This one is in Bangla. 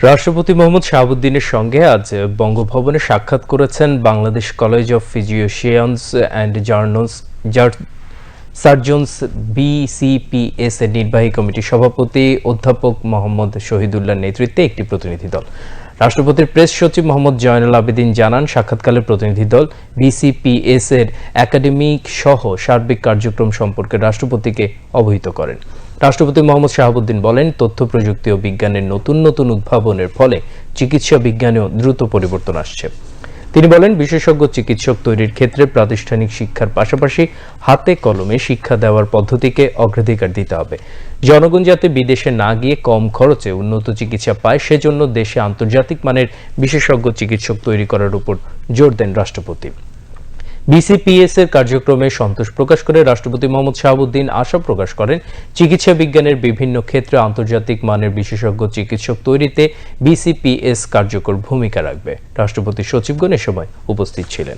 রাষ্ট্রপতি মোহাম্মদ শাহাবুদ্দিনের সঙ্গে আজ বঙ্গভবনে সাক্ষাৎ করেছেন Bangladesh college of physicians and জার্নস surgeons BCPS এর নির্বাহী কমিটির সভাপতি অধ্যাপক মোহাম্মদ শহীদুল্লাহ নেতৃত্বে একটি প্রতিনিধি দল। রাষ্ট্রপতির প্রেস সচিব মোহাম্মদ জয়নুল আবেদিন জানান, সাক্ষাৎকালে প্রতিনিধি দল বিসিপিএস এর একাডেমিক সহ সার্বিক কার্যক্রম সম্পর্কে রাষ্ট্রপতিকে অবহিত করেন। রাষ্ট্রপতি মোহাম্মদ শাহাবুদ্দিন বলেন, তথ্য, প্রযুক্তি ও বিজ্ঞানের নতুন নতুন উদ্ভাবনের ফলে চিকিৎসা বিজ্ঞানেও দ্রুত পরিবর্তন আসছে। তিনি বলেন, বিশেষজ্ঞ চিকিৎসক তৈরির ক্ষেত্রে প্রাতিষ্ঠানিক শিক্ষার পাশাপাশি হাতে কলমে শিক্ষা দেওয়ার পদ্ধতিকে অগ্রাধিকার দিতে হবে। জনগণ যাতে বিদেশে না গিয়ে কম খরচে উন্নত চিকিৎসা পায়, সেজন্য দেশে আন্তর্জাতিক মানের বিশেষজ্ঞ চিকিৎসক তৈরি করার উপর জোর দেন রাষ্ট্রপতি। বিসিপিএস এর কার্যক্রমে সন্তোষ প্রকাশ করে রাষ্ট্রপতি মোহাম্মদ শাহাবুদ্দিন আশা প্রকাশ করেন। চিকিৎসা বিজ্ঞানের বিভিন্ন ক্ষেত্রে আন্তর্জাতিক মানের বিশেষজ্ঞ চিকিৎসক তৈরিতে বিসিপিএস কার্যকর ভূমিকা রাখবে। রাষ্ট্রপতি সচিবগণ এ সময় উপস্থিত ছিলেন।